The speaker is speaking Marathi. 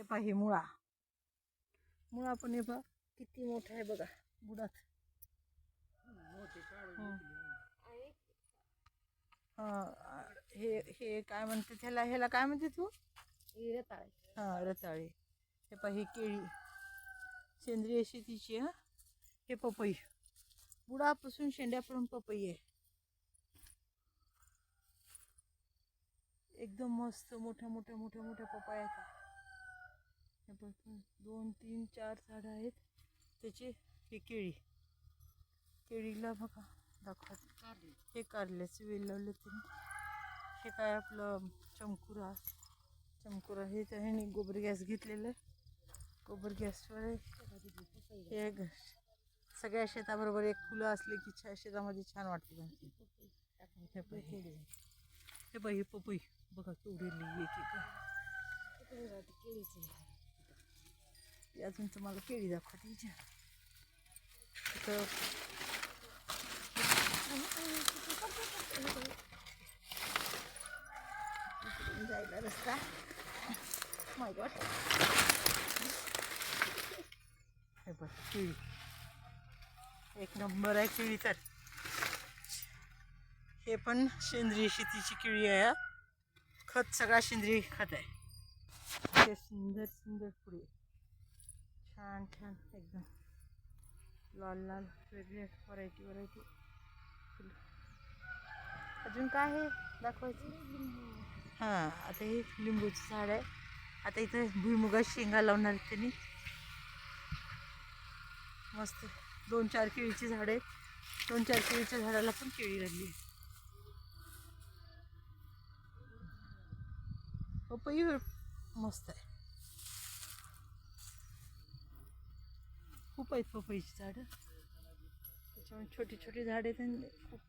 हे पहा हे मुळा. मुळा पण हे पहा किती मोठा आहे बघा बुडात. हं. हा हे काय म्हणते त्याला ह्याला काय म्हणते तू? हा रताळे. हे पहा ही केळी. सेंद्रिय शेतीची हा. हे पपई. बुडापासून शेंड्यापर्यंत पपई आहे. एकदम मस्त मोठ्या मोठ्या मोठ्या मोठ्या पपाया आहेत. हे बघ, दोन तीन चार झाडं आहेत. त्याची हे केळी. केळीला बघा दाखवा. हे कारल्याचे वेल लावले तुम्ही हे काय आपलं चमकुरा चमकुरा हे त्याने गोबर गॅस घेतलेलं आहे. गोबर गॅसवर हे सगळ्या शेताबरोबर एक फुलं असले की छा शेतामध्ये छान वाटते. हे पहा हे. ही पपई. बघा केवढी एक एक अजून तुम्हाला केळी दाखवते. हिच्या जायला रस्ता. माय गॉड हे बघ केळी. एक नंबर आहे केळी तर. हे पण सेंद्रिय शेतीची केळी आहे खत सगळा सेंद्रिय खत आहे. हे सुंदर सुंदर पुढे छान छान. एकदम. लाल लाल. वेगळे व्हरायटी व्हरायटी फुलं अजून काय आहे? दाखवायचं. हां आता हे लिंबूचं झाड आहे. आता इथं भुईमुगा शेंगा लावणार त्यांनी. मस्त. दोन चार केळीची झाडं आहेत. दोन चार केळीच्या झाडाला पण केळी लागली आहे. पपई मस्त आहे. खूप आहेत पपईची झाडं. त्याच्यामुळे छोटी छोटी झाडे आहेत खूप